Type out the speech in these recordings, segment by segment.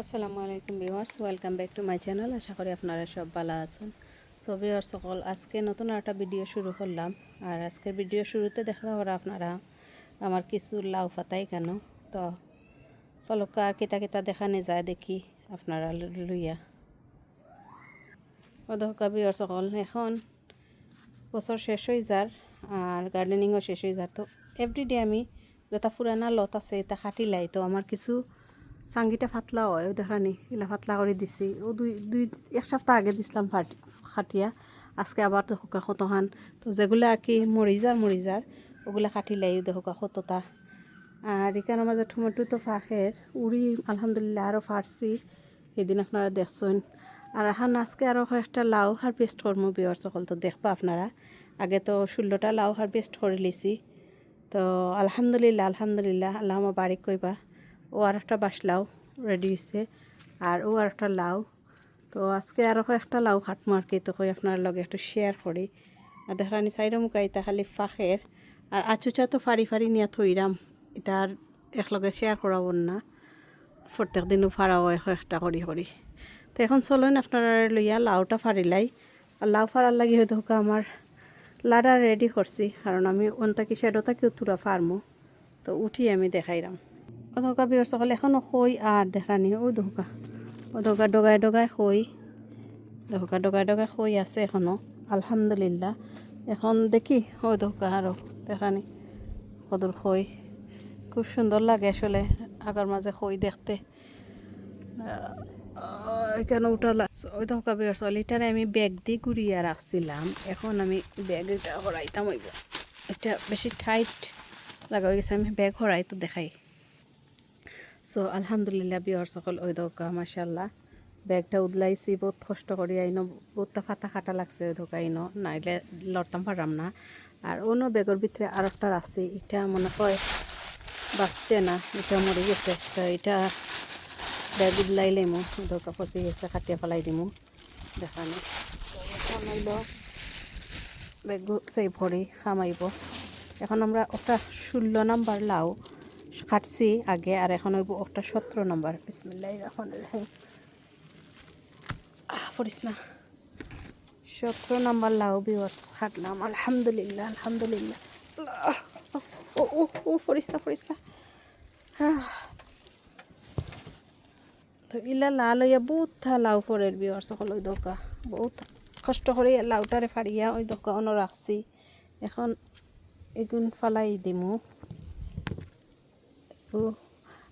আসসালামু আলাইকুম viewers, welcome back to my channel. আশা করি আপনারা সব ভালো আছেন। সো ভিউয়ার্স, সকল, আজকে নতুন একটা ভিডিও শুরু করলাম। আর আজকের ভিডিও শুরুতে দেখা ওরা আপনারা আমার কিছু লাউ পাতাই কেন? তো চলো, কার কিতা কিতা দেখানে যায় দেখি আপনারা লইয়া। অধকা ভিউয়ার্স, সকল, এখন বছর শেষ হয়ে যার, আর গার্ডেনিংও শেষ হয়ে যার। তো এভরিডে আমি যেটা পুরানা লত আছে, এটা কাটিলাই তো আমার কিছু সাঙ্গিটা ফাতলা হয় ও দেখানি এগুলা ফাতলা করে দিছি। ও দুই দুই, এক সপ্তাহ আগে দিছিলাম ফাট- খাটিয়া আজকে আবার তো দেখোকা কতখান তো যেগুলো কি মরি যার ওগুলা কাটিলাই দেখোকা কতটা। আর এখানের মাঝে টমেটো তো ফাঁকের। উড়ি আলহামদুলিল্লাহ আরও ফাটছি। সেদিন আপনারা দেখছেন। আর এখন আজকে আরও একটা লাউ হারভেস্ট করব বিয়ার সকল তো দেখবা আপনারা। আগে তো ষোলোটা লাউ হারভেস্ট করে লিছি। তো আলহামদুলিল্লাহ আলহামদুলিল্লাহ আল্লাহ আমার বাড়ি কইবা। ও আর একটা বাসলাও রেডি হয়েছে আর ও আর একটা লাউ। তো আজকে আরও একটা লাউ খাটমো আর কি, তো কই আপনার লগে একটু শেয়ার করি। আর দেখানি চাইরা মুখাইতা খালি ফাঁকের। আর আচুচা তো ফাড়ি ফাড়ি নিয়ে থইরাম, এটা আর একলগে শেয়ার করাব না। প্রত্যেক দিনও ফাড়াও একটা করি করি। তো এখন চলেন, আপনারা লইয়া লাউটা ফাড়িলাই। আর লাউ ফাড়ার লাগি হয়তো আমার লাডা রেডি করছি, কারণ আমি অন্তাকি সেডোতাকে তুরা ফার্মো তো উঠি আমি দেখাইরাম। অধকা বিয়র সকল এখনও খই আর দেখানি ও দোকা অধকা ডগাই ডগাই খই দোকা ডগাই ডগাই খই আছে এখনও আলহামদুলিল্লাহ এখন দেখি ও দোকা আরও দেখানি কদর খই খুব সুন্দর লাগে আসলে আগার মাঝে খই দেখতে এখানে উঠালা ওই তো কবির চলিটারে আমি ব্যাগ দিয়ে ঘুরিয়ে রাখছিলাম এখন আমি ব্যাগ এটা হরাইতাম হইব এটা বেশি টাইট লাগা হয়ে গেছে আমি ব্যাগ হরাই তো দেখাই সো আলহামদুলিল্লাহ বিয়ার সকল ওই দোকা মাসাল্লাহ ব্যাগটা উদলাইছি, বহুত কষ্ট করি, আইনো, বহুতটা ফাতা খাটা লাগছে ওই দোকা আইনো। নাইলে লড়তাম পারাম না। আর অন্য ব্যাগের ভিতরে আর একটা আছে, এটা মনে হয় বাঁচছে না, এটা মরে গেছে। তো এটা ব্যাগ উদলাইলে মো দোকা ফসি গেছে কাটিয়ে ফেলাই দিমু। দেখানি ব্যাগ সেই ভরি খামাইব। এখন আমরা ওটা ষোলো নাম্বার লাউ। কাটছি আগে আর এখন হইব একটা সতেরো নম্বর। বিসমিল্লাহ রহিম। পড়িস না। সতেরো নম্বর লাউ বিওয়ার্স খাটলাম। আলহামদুলিল্লাহ আলহামদুলিল্লাহ। ও ও ও, পড়িস না পড়িস না। তো ইলা লাল হইয়া বহুত লাউ পরের বিওয়ার্স সকল ওই দোকা। বহুত কষ্ট করে লাউটারে ফাড়িয়া ওই দোকা অন রাখছি। এখন এগুন ফালাই দিমু। ও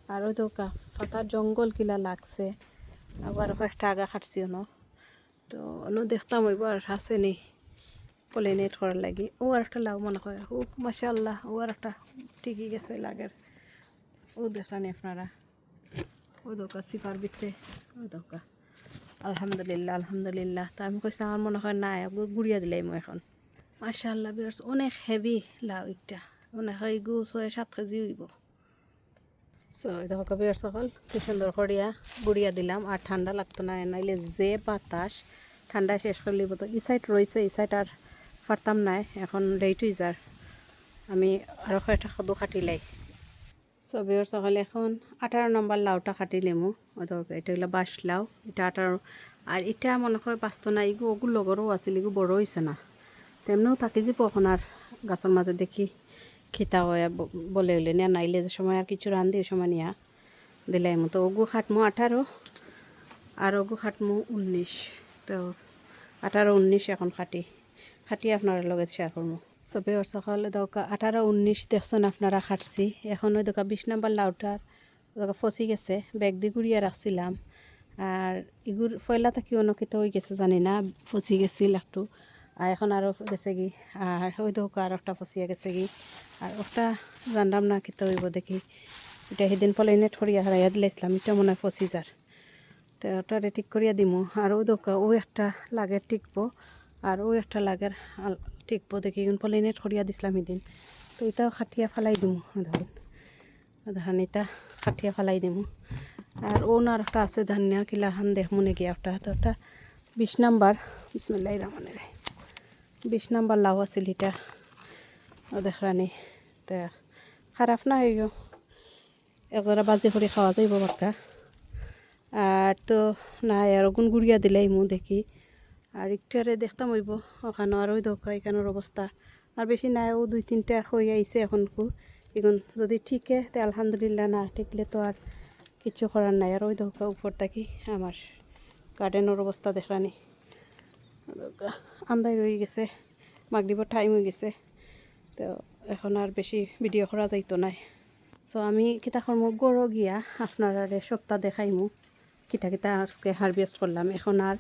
আর ওই তো কা- জঙ্গল কিলা লাগছে। আবার কয়েকটা আগা কাটছি ন তো অন্য দেখতাম ওইব আর আছে নি পলিনেট করার লাগি। ও আর একটা লাউ মনে হয়। ও মাসা আল্লাহ ও আর একটা ঠিকই গেছে লাগের। ও দেখানি আপনারা? ও দোকা সিপার ভিতরে ও দোকা। আলহামদুলিল্লাহ আলহামদুলিল্লাহ। তা আমি কইছি আমার মনে হয় নাই গুড়িয়া দিলাই মই এখন। মাসা আল্লাহ বিয়ার্স অনেক হেভি লাউ একটা। মনে হয় গু ছয় সাত কেজি হইব। সো দেখো কবির সকল কি সুন্দর করিয়া গুড়িয়া দিলাম আর ঠান্ডা লাগতো না নাইলে যে বাতাস ঠান্ডা শেষ করলি তো ই সাইড রয়েছে এই সাইড আর পারতাম নাই এখন লেট হয়ে যার আমি আরও কয়েকটা খাদু কাটিলাই সবির সকালে এখন আঠারো নম্বর লাউটা কাটিলিমু তো এটা বাঁশ লাউ এটা আঠারো আর এটা মনে হয় বাঁচত না ইগু ওগুলো লগরও আছিল ইগু বড় হয়েছে না তেমনিও থাকি যাব এখন আর গাছের মাঝে দেখি খিতা হয় বলে হইলে নিয়া নাইলে যে সময় আর কিছু রান্ধি ওই সময় নিয়া দিলাই মতো। ওগু খাটমু আঠারো, আর ওগু খাটমু উনিশ। তো আঠারো, উনিশ এখন খাটি। খাটি আপনার লগে শেয়ার করব সবে ওর সকালে দোকা আঠারো, উনিশ দেখছেন আপনারা খাটছি। এখন ওই দোকা বিশ নাম্বার লাউটার দোকা ফসি গেছে, ব্যাগ দিয়ে ঘুরিয়ে রাখছিলাম। আর ইগুর, ফয়লা থাকি অনকিত হয়ে গেছে, জানি না, ফসি গেছিল একটু আর এখন আরও গেছে কি আর ওই দোকা আর একটা ফসিয়া গেছে কি আর ওটা জানলাম না কিতা হইব দেখি। এটা সেদিন ফলে এনে ঠরিয়া হারাইয়া দিলাইছিলাম এটা মনে হয় ফসি যার তো ওটারে ঠিক করিয়া দিমু। আর ওই দোকা ও একটা লাগে টিকবো আর ও একটা লাগের টিকবো দেখি। ফলে নেট করিয়া দিছিলাম সেদিন তো এটাও খাটিয়া ফেলাই দিমু, ধরুন। ধান এটা খাটিয়া ফেলাই দিমু। আর ও না আর একটা আছে, ধানিয়া কিলা হান দেখমু নাকি একটা তো ওটা বিশ নাম্বার। বিসমিল্লাহ রহমানের বিশ নাম্বার লাউ আছিল এটা দেখরানি তা খারাপ না হইও একজোড়া বাজি করে খাওয়া যাইব বাক্কা আর তো, নাই আর গুড়িয়া দিলাই মু দেখি। আর একটুয়ারে দেখতাম হইব। ওখানে আর ওই দোকা এখানের অবস্থা আর বেশি নাই ও দুই তিনটা হয়ে আইছে এখন কু। এখন যদি ঠিকে, তে আলহামদুলিল্লাহ না ঠিকলে তো আর কিছু করার নাই আর ওই দোকা উপর থাকি। আমার গার্ডেনের অবস্থা দেখানি আন্দাই রয়ে গেছে মাগরিবর টাইম হয়ে গেছে। তো এখন আর বেশি ভিডিও করা যাইতো নাই। সো আমি কিতা কর্ম গড়ো গিয়া আপনারা সপ্তাহ দেখাইমু কিতা কিতা আজকে হারভেস্ট করলাম এখন আর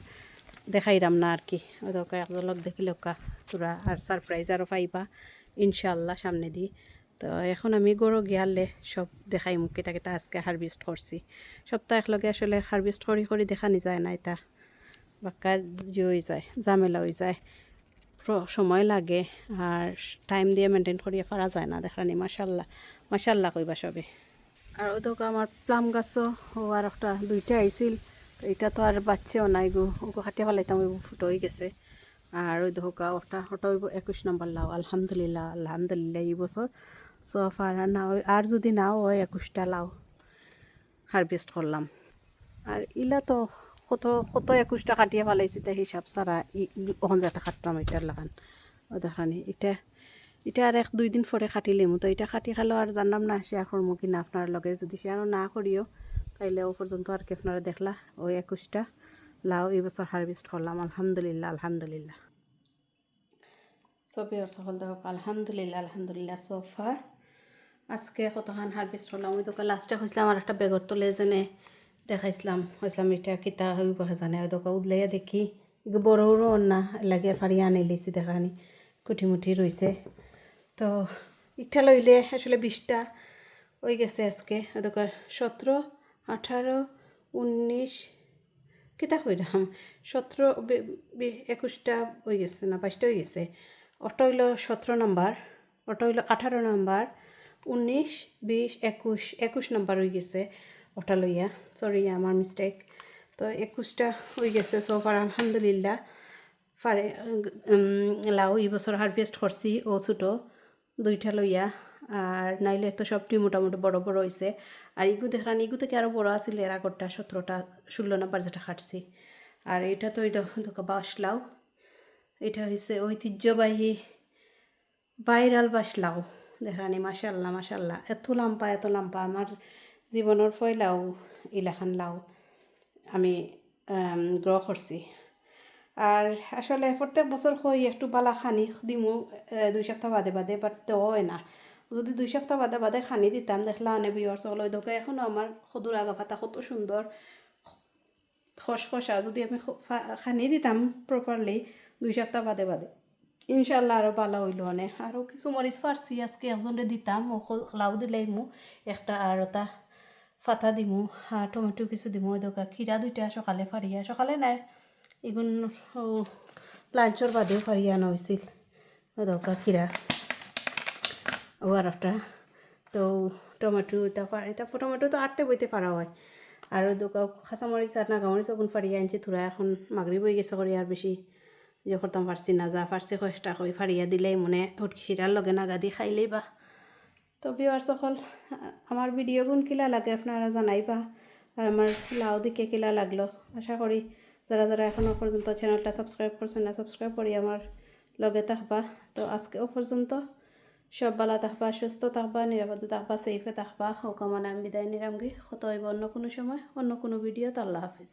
দেখাইরাম না আর কি। ওদেরকে একজলক দেখিলে কা তোরা আর সারপ্রাইজ আরও পাইবা ইনশাল্লাহ সামনে দি। তো এখন আমি গরো গিয়ালে সব দেখাইমু কিতা কিতা আজকে হারভেস্ট করছি সপ্তাহ একলগে আসলে হারভেস্ট করি করি দেখা নি যায় না এটা বাক্কা জি হয়ে যায়, ঝামেলা হয়ে যায়। সময় লাগে আর টাইম দিয়ে মেনটেন করিয়ে পারা যায় না, দেখানি মাসাল্লাহ মাসাল্লাহ কইবা সবে। আর ওই তো আমার প্লাম গাছও, ও আর একটা দুইটা আইছিল এটা তো আর বাচ্চাও নাই গো ওকে খাটিয়ে ফেলাইতাম, ওই ফুটো হয়ে গেছে। আর ওই ধোকা ওটা ওটা হইব একুশ নম্বর লাও আলহামদুলিল্লাহ আলহামদুলিল্লাহ, এই বছর সফ আর না আর যদি নাও হয় একুশটা লাও হারভেস্ট করলাম। আর ইলা তো কত কত একুশটা কাটিয়ে ফেলাইছি তা হিসাব ওখান যাতে খাটতাম এটার লাগান। ও দেখানি, এটা এটা আর এক, দুই দিন পরে খাটিলিম তো এটা খাটি খালো আর জানলাম না শেয়ার করব কিনা আপনার লগে। যদি শেয়ার না করিও, তাইলে ও পর্যন্ত আর কি আপনারা দেখলা। ওই একুশটা, লাও এই বছর হারভেস্ট করলাম। আলহামদুলিল্লাহ আলহামদুলিল্লাহ। সবে ওর সকল দেখক আলহামদুলিল্লাহ আলহামদুলিল্লাহ সোফার আজকে কতখান হারভেস্ট করলাম, ওই দোকান লাস্টে হয়েছিলাম আর একটা বেগর তোলে যেনে দেখাইছিলাম হয়েছিলাম এটা কিতা হইব জানে ওই দোকান উদলাইয়া দেখি। এগুলো বড় বড় অন্যা লাগে ফাড়িয়া আনি লেছি দেখানি কুটিমুটি রয়েছে তো ইটা লইলে আসলে বিশটা হয়ে গেছে আজকে ওই দোকান সতেরো, আঠারো, উনিশ, কিতা কইরাম সতেরো একুশটা হয়ে গেছে না, বাইশটা হয়ে গেছে। অটো হইল সতেরো নাম্বার, অটো হইল আঠারো নাম্বার, উনিশ, বিশ, একুশ একুশ নাম্বার হয়ে গেছে। ওটা লইয়া। সরি আমার মিস্টেক তো একুশটা হয়ে গেছে সোফার আলহামদুলিল্লাহ। ফারে লাউ এই বছর হারভেস্ট করছি, ও ছোটো, দুইটা লইয়া। আর নাইলে তো সবটি মোটামুটি বড় বড় হয়েছে আর ইগু দেখলাম, ইগু থেকে আরও বড় আছিল, এর আগরটা, সতেরোটা, ষোলো নাম্বার যেটা খাটছি আর এটা তো ওই বাস লাউ এটা হয়েছে ঐতিহ্যবাহী ভাইরাল বাস লাউ দেখানি মাসাল্লাহ মাসাল্লাহ এত লাম্পা এত লাম্পা। আমার জীবনের ফয়লাও ইলাখান লাউ আমি গ্রহ করছি আর আসলে প্রত্যেক বছর কই একটু বালা খানি দিমু দুই সপ্তাহ বাদে বাদে বাট তো হয় না। যদি দুই সপ্তাহ বাদে বাদে খানি দিতাম, দেখলা আনে বিয়র চল ওই এখনও আমার সদুর আগা ফাটা কত সুন্দর খসখসা যদি আমি খানি দিতাম প্রপারলি দুই সপ্তাহ বাদে বাদে। ইনশাল্লাহ আরও ভালো হইল অনে আরও কিছু মরিচ ফারছি আজকে একজনে দিতাম ও লাউ দিলাই মু, একটা আর ওটা ফাতা দিমু আর টমেটো কিছু দিমু দোকা খিরা দুইটা সকালে ফারিয়া সকালে নাই এগুন লাঞ্চর বাদেও ফারিয়া আনা হয়েছিল দোকা খিরা ও আর তো, টমেটো এটা এটা টমেটো তো আটতে বইতে পারা হয়। আর দোকা খাঁচামরিচ আর নাগামরিচ ওগুন ফারিয়া আনছি থোড়া এখন মাগরি বই গেছে করে আর বেশি যে করতাম পারছি না যা পারছি কয়েকটা করে ফারিয়া দিলেই মনে হটকি শিরার লগে নাগা দি খাইলেই বা। তো বিওয়ার সকল, আমার ভিডিও গুণ কিলা লাগে আপনারা জানাইবা আর আমার লাউ দিকে কিলা লাগল। আশা করি যারা যারা এখনও পর্যন্ত চ্যানেলটা সাবস্ক্রাইব করছেন না সাবস্ক্রাইব করি আমার লগে থাকবা। তো আজকে ও পর্যন্ত সব ভালো থাকবা, সুস্থ থাকবা, নিরাপদে থাকবা সেফে থাকবা। ও কামনা আমি বিদায় নিরামগি হইব অন্য কোনো সময়, অন্য কোনো ভিডিও তো আল্লাহ হাফিজ।